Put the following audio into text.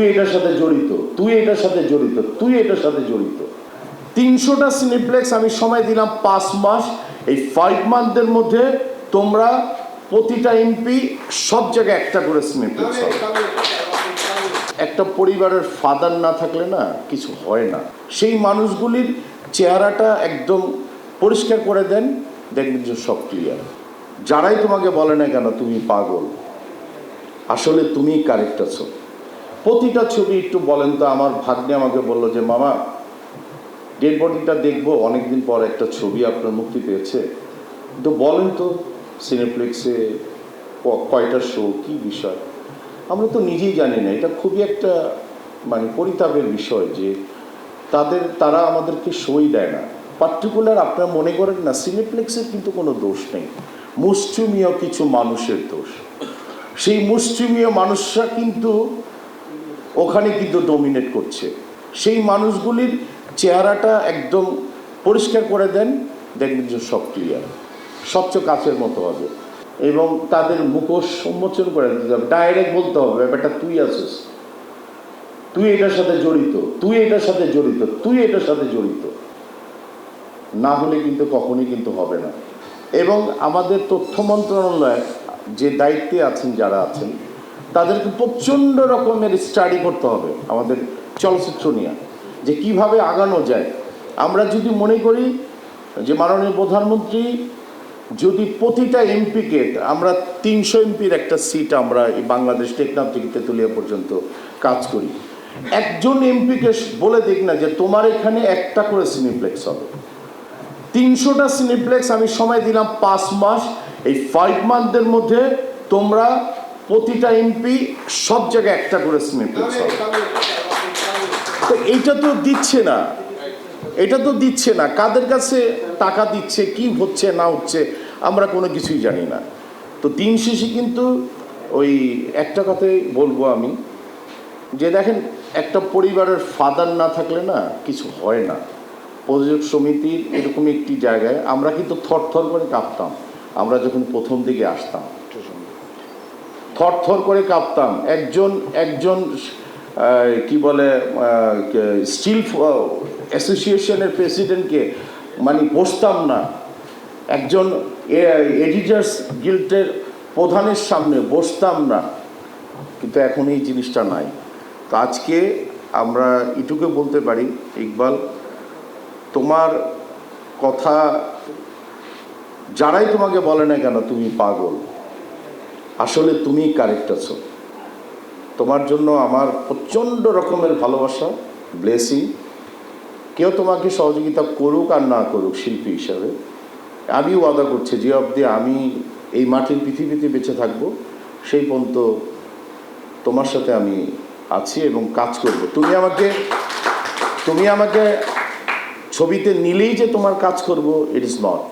তুই এটার সাথে জড়িত, তুই এটার সাথে জড়িত, তুই এটার সাথে জড়িত। তিনশোটা সিনেপ্লেক্স আমি সময় দিলাম পাঁচ মাস। এই ফাইভ মান্থের মধ্যে তোমরা প্রতিটা এমপি সব জায়গায় একটা করে সিনেপ্লেক্স একটা পরিবারের ফাদার না থাকলে না কিছু হয় না। সেই মানুষগুলির চেহারাটা একদম পরিষ্কার করে দেন, দেখবেন যে সব ক্লিয়ার যারাই তোমাকে বলে না কেন, তুমি পাগল। আসলে তুমি কারেক্ট আছো। প্রতিটা ছবি একটু বলেন তো, আমার ভাগ্নে আমাকে বলল যে, মামা, ডেড বডিটা দেখব, অনেকদিন পর একটা ছবি আপনার মুক্তি পেয়েছে। তো বলেন তো, সিনেপ্লেক্সে কয়টা শো কি বিষয়? আমরা তো নিজেই জানি না, এটা খুবই একটা মানে পরিতাপের বিষয় যে, তাদের, তারা আমাদেরকে সই দেয় না। পার্টিকুলার আপনারা মনে করেন না, সিনেপ্লেক্সের কিন্তু কোনো দোষ নেই। মুষ্টিমীয় কিছু মানুষের দোষ। সেই মুষ্টিমীয় মানুষরা কিন্তু ওখানে কিন্তু ডোমিনেট করছে। সেই মানুষগুলির চেহারাটা একদম পরিষ্কার করে দেন, দেখবেন যে সব ক্লিয়ার সবচেয়ে কাছের মতো হবে। এবং তাদের মুখোশ উন্মোচন করে দিতে হবে। ডাইরেক্ট বলতে হবে, ব্যাপারটা তুই আছিস। তুই এটার সাথে জড়িত, তুই এটার সাথে জড়িত, তুই এটার সাথে জড়িত। না হলে কিন্তু কখনই কিন্তু হবে না। এবং আমাদের তথ্য মন্ত্রণালয় যে দায়িত্বে আছেন, যারা আছেন তাদেরকে প্রচণ্ড রকমের স্টাডি করতে হবে আমাদের চলচ্চিত্র নিয়ে, যে কীভাবে আগানো যায়। আমরা যদি মনে করি যে মাননীয় প্রধানমন্ত্রী যদি প্রতিটা এমপিকে আমরা তিনশো এমপির একটা সিট আমরা এই বাংলাদেশ টেকনাফ থেকে তেঁতুলিয়া পর্যন্ত কাজ করি। একজন এমপিকে বলে দেখ না যে তোমার এখানে একটা করে সিনিপ্লেক্স হবে। তিনশোটা সিনিপ্লেক্স আমি সময় দিলাম পাঁচ মাস, এই ফাইভ মান্থের মধ্যে তোমরা প্রতিটা এমপি সব জায়গায় একটা করে হবে তো এইটা তো দিচ্ছে না। এটা তো দিচ্ছে না। কাদের কাছে টাকা দিচ্ছে, কি হচ্ছে, না হচ্ছে, আমরা কোনো কিছুই জানি না। তো দিন শেষে কিন্তু ওই একটা কথাই বলব আমি, যে দেখেন, একটা পরিবারের ফাদার না থাকলে না কিছু হয় না। প্রযোজক সমিতির এরকম একটি জায়গায় আমরা কিন্তু থরথর করে কাঁপতাম। আমরা যখন প্রথম দিকে আসতাম থরথর করে কাঁপতাম। একজন একজন কি বলে স্টিল অ্যাসোসিয়েশনের প্রেসিডেন্টকে মানে বসতাম না। একজন এডিটার্স গিল্ডের প্রধানের সামনে বসতাম না। কিন্তু এখন এই জিনিসটা নাই। তো আজকে আমরা এটুকু বলতে পারি, ইকবাল, তোমার কথা যারাই তোমাকে বলে না কেন তুমি পাগল? আসলে তুমি কারেক্ট আছো। তোমার জন্য আমার প্রচণ্ড রকমের ভালোবাসা ব্লেসিং কেউ তোমাকে সহযোগিতা করুক আর না করুক, শিল্পী হিসাবে। আমি ওয়াদা করছি, যে অবধি আমি এই মাটির পৃথিবীতে বেঁচে থাকব, সেই পর্যন্ত তোমার সাথে আমি আছি এবং কাজ করব। তুমি আমাকে তুমি আমাকে ছবিতে নিলেই যে তোমার কাজ করব ইট ইজ নট